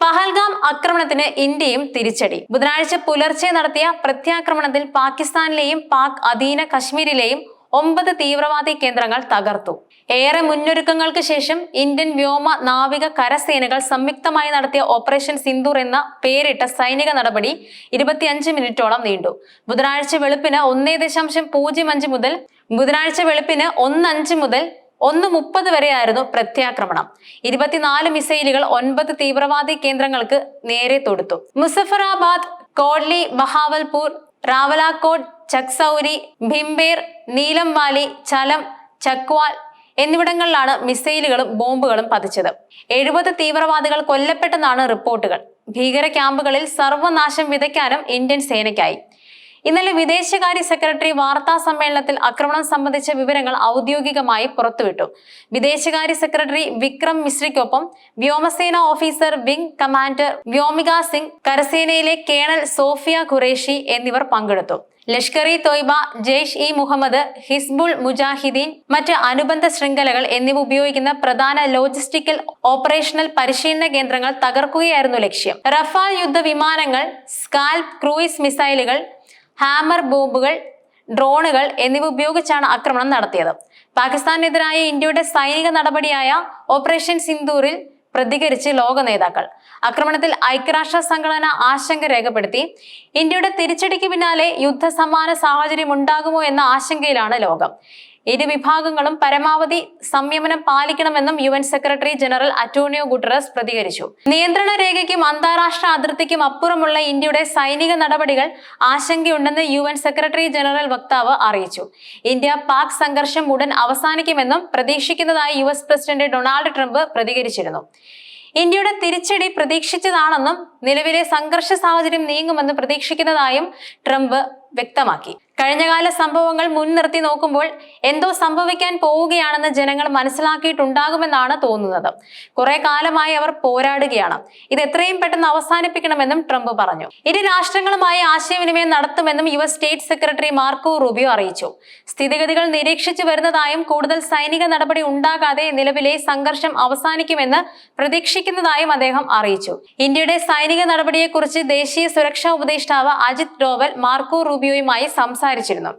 പഹൽഗാം ആക്രമണത്തിന് ഇന്ത്യയും തിരിച്ചടി. ബുധനാഴ്ച പുലർച്ചെ നടത്തിയ പ്രത്യാക്രമണത്തിൽ പാകിസ്ഥാനിലെയും പാക് അധീന കശ്മീരിലെയും ഒമ്പത് തീവ്രവാദി കേന്ദ്രങ്ങൾ തകർത്തു. ഏറെ മുന്നൊരുക്കങ്ങൾക്ക് ശേഷം ഇന്ത്യൻ വ്യോമ നാവിക കരസേനകൾ സംയുക്തമായി നടത്തിയ ഓപ്പറേഷൻ സിന്ദൂർ എന്ന പേരിട്ട സൈനിക നടപടി ഇരുപത്തിയഞ്ച് മിനിറ്റോളം നീണ്ടു. ബുധനാഴ്ച വെളുപ്പിന് ഒന്നേ ദശാംശം പൂജ്യം അഞ്ച് മുതൽ ബുധനാഴ്ച വെളുപ്പിന് ഒന്നഞ്ച് മുതൽ ഒന്ന് മുപ്പത് വരെയായിരുന്നു പ്രത്യാക്രമണം. ഇരുപത്തിനാല് മിസൈലുകൾ ഒൻപത് തീവ്രവാദി കേന്ദ്രങ്ങൾക്ക് നേരെ തൊടുത്തു. മുസഫറാബാദ് കോഡ്ലി ബഹാവൽപൂർ റാവലാക്കോട്ട് ചക്സൌരി ഭിംബേർ നീലംവാലി ചലം ചക്വാൽ എന്നിവിടങ്ങളിലാണ് മിസൈലുകളും ബോംബുകളും പതിച്ചത്. എഴുപത് തീവ്രവാദികൾ കൊല്ലപ്പെട്ടെന്നാണ് റിപ്പോർട്ടുകൾ. ഭീകര ക്യാമ്പുകളിൽ സർവനാശം വിതയ്ക്കാനും ഇന്ത്യൻ സേനയ്ക്കായി. ഇന്നലെ വിദേശകാര്യ സെക്രട്ടറി വാർത്താ സമ്മേളനത്തിൽ ആക്രമണം സംബന്ധിച്ച വിവരങ്ങൾ ഔദ്യോഗികമായി പുറത്തുവിട്ടു. വിദേശകാര്യ സെക്രട്ടറി വിക്രം മിശ്രയ്ക്കൊപ്പം വ്യോമസേന officer wing commander Vyomika Singh കരസേനയിലെ colonel Sofiya Qureshi എന്നിവർ പങ്കെടുത്തു. ലഷ്കർ ഇ തോയ്ബ ജെയ്ഷ് ഇ മുഹമ്മദ് ഹിസ്ബുൾ മുജാഹിദീൻ മറ്റ് അനുബന്ധ ശൃംഖലകൾ എന്നിവ ഉപയോഗിക്കുന്ന പ്രധാന ലോജിസ്റ്റിക്കൽ ഓപ്പറേഷണൽ പരിശീലന കേന്ദ്രങ്ങൾ തകർക്കുകയായിരുന്നു ലക്ഷ്യം. റഫാൽ യുദ്ധ വിമാനങ്ങൾ സ്കാൽപ് ക്രൂയിസ് മിസൈലുകൾ ഹാമർ ബോംബുകൾ ഡ്രോണുകൾ എന്നിവ ഉപയോഗിച്ചാണ് ആക്രമണം നടത്തിയത്. പാകിസ്ഥാനെതിരായ ഇന്ത്യയുടെ സൈനിക നടപടിയായ ഓപ്പറേഷൻ സിന്ദൂറിൽ പ്രതികരിച്ച് ലോക നേതാക്കൾ. ആക്രമണത്തിൽ ഐക്യരാഷ്ട്ര സംഘടന ആശങ്ക രേഖപ്പെടുത്തി. ഇന്ത്യയുടെ തിരിച്ചടിക്ക് പിന്നാലെ യുദ്ധസമാന സാഹചര്യം ഉണ്ടാകുമോ എന്ന ആശങ്കയിലാണ് ലോകം. ഇരു വിഭാഗങ്ങളും പരമാവധി സംയമനം പാലിക്കണമെന്നും U N secretary general Antonio Guterres പ്രതികരിച്ചു. നിയന്ത്രണ രേഖയ്ക്കും അന്താരാഷ്ട്ര അതിർത്തിക്കും അപ്പുറമുള്ള ഇന്ത്യയുടെ സൈനിക നടപടികൾ ആശങ്കയുണ്ടെന്ന് യു എൻ സെക്രട്ടറി ജനറൽ വക്താവ് അറിയിച്ചു. ഇന്ത്യ പാക് സംഘർഷം ഉടൻ അവസാനിക്കുമെന്നും പ്രതീക്ഷിക്കുന്നതായി യു പ്രസിഡന്റ് ഡൊണാൾഡ് ട്രംപ് പ്രതികരിച്ചിരുന്നു. ഇന്ത്യയുടെ തിരിച്ചടി പ്രതീക്ഷിച്ചതാണെന്നും നിലവിലെ സംഘർഷ സാഹചര്യം നീങ്ങുമെന്ന് പ്രതീക്ഷിക്കുന്നതായും ട്രംപ് വ്യക്തമാക്കി. കഴിഞ്ഞകാല സംഭവങ്ങൾ മുൻനിർത്തി നോക്കുമ്പോൾ എന്തോ സംഭവിക്കാൻ പോവുകയാണെന്ന് ജനങ്ങൾ മനസ്സിലാക്കിയിട്ടുണ്ടാകുമെന്നാണ് തോന്നുന്നത്. കുറെ കാലമായി അവർ പോരാടുകയാണ്. ഇത് എത്രയും പെട്ടെന്ന് അവസാനിപ്പിക്കണമെന്നും ട്രംപ് പറഞ്ഞു. ഇരു രാഷ്ട്രങ്ങളുമായി ആശയവിനിമയം നടത്തുമെന്നും U S state secretary Marco Rubio അറിയിച്ചു. സ്ഥിതിഗതികൾ നിരീക്ഷിച്ചു വരുന്നതായും കൂടുതൽ സൈനിക നടപടി ഉണ്ടാകാതെ നിലവിലെ സംഘർഷം അവസാനിക്കുമെന്ന് പ്രതീക്ഷിക്കുന്നതായും അദ്ദേഹം അറിയിച്ചു. ഇന്ത്യയുടെ സൈനിക നടപടിയെക്കുറിച്ച് ദേശീയ സുരക്ഷാ ഉപദേഷ്ടാവ് അജിത് ഡോവൽ മാർക്കോ റൂബിയോയുമായി സംസാരിച്ചിരുന്നു.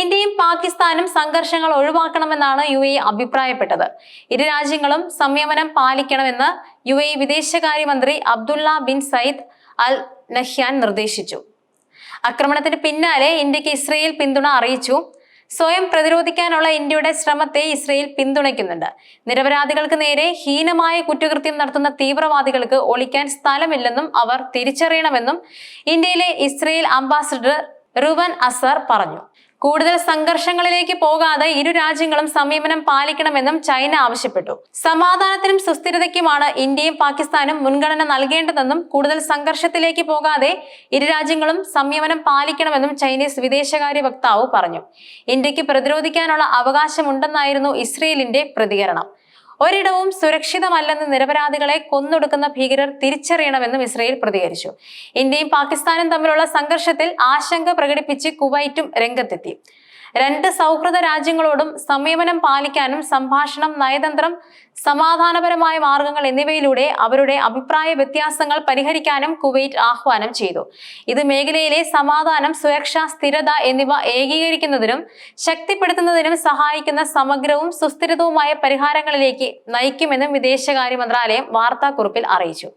ഇന്ത്യയും പാകിസ്ഥാനും സംഘർഷങ്ങൾ ഒഴിവാക്കണമെന്നാണ് യു എ അഭിപ്രായപ്പെട്ടത്. ഇരു രാജ്യങ്ങളും സംയമനം പാലിക്കണമെന്ന് യു എ വിദേശകാര്യമന്ത്രി Abdullah bin Zayed Al Nahyan നിർദ്ദേശിച്ചു. ആക്രമണത്തിന് പിന്നാലെ ഇന്ത്യയ്ക്ക് ഇസ്രയേൽ പിന്തുണ അറിയിച്ചു. സ്വയം പ്രതിരോധിക്കാനുള്ള ഇന്ത്യയുടെ ശ്രമത്തെ ഇസ്രയേൽ പിന്തുണയ്ക്കുന്നുണ്ട്. നിരപരാധികൾക്ക് നേരെ ഹീനമായ കുറ്റകൃത്യം നടത്തുന്ന തീവ്രവാദികൾക്ക് ഒളിക്കാൻ സ്ഥലമില്ലെന്നും അവർ തിരിച്ചറിയണമെന്നും ഇന്ത്യയിലെ ഇസ്രയേൽ അംബാസിഡർ റുവൻ അസർ പറഞ്ഞു. കൂടുതൽ സംഘർഷങ്ങളിലേക്ക് പോകാതെ ഇരു രാജ്യങ്ങളും സമീപനം പാലിക്കണമെന്നും ചൈന ആവശ്യപ്പെട്ടു. സമാധാനത്തിനും സുസ്ഥിരതയ്ക്കുമാണ് ഇന്ത്യയും പാകിസ്ഥാനും മുൻഗണന നൽകേണ്ടതെന്നും കൂടുതൽ സംഘർഷത്തിലേക്ക് പോകാതെ ഇരു രാജ്യങ്ങളും സംയമനം പാലിക്കണമെന്നും ചൈനീസ് വിദേശകാര്യ വക്താവ് പറഞ്ഞു. ഇന്ത്യയ്ക്ക് പ്രതിരോധിക്കാനുള്ള അവകാശമുണ്ടെന്നായിരുന്നു ഇസ്രയേലിന്റെ പ്രതികരണം. ഒരിടവും സുരക്ഷിതമല്ലെന്ന് നിരപരാധികളെ കൊന്നൊടുക്കുന്ന ഭീകരർ തിരിച്ചറിയണമെന്നും ഇസ്രയേൽ പ്രതികരിച്ചു. ഇന്ത്യയും പാകിസ്ഥാനും തമ്മിലുള്ള സംഘർഷത്തിൽ ആശങ്ക പ്രകടിപ്പിച്ച് കുവൈറ്റും രംഗത്തെത്തി. രണ്ട് സൗഹൃദ രാജ്യങ്ങളോടും സംയമനം പാലിക്കാനും സംഭാഷണം നയതന്ത്രം സമാധാനപരമായ മാർഗങ്ങൾ എന്നിവയിലൂടെ അവരുടെ അഭിപ്രായ വ്യത്യാസങ്ങൾ പരിഹരിക്കാനും കുവൈറ്റ് ആഹ്വാനം ചെയ്തു. ഇത് മേഖലയിലെ സമാധാനം സുരക്ഷ സ്ഥിരത എന്നിവ ഏകീകരിക്കുന്നതിനും ശക്തിപ്പെടുത്തുന്നതിനും സഹായിക്കുന്ന സമഗ്രവും സുസ്ഥിരതവുമായ പരിഹാരങ്ങളിലേക്ക് നയിക്കുമെന്നും വിദേശകാര്യ മന്ത്രാലയം വാർത്താക്കുറിപ്പിൽ അറിയിച്ചു.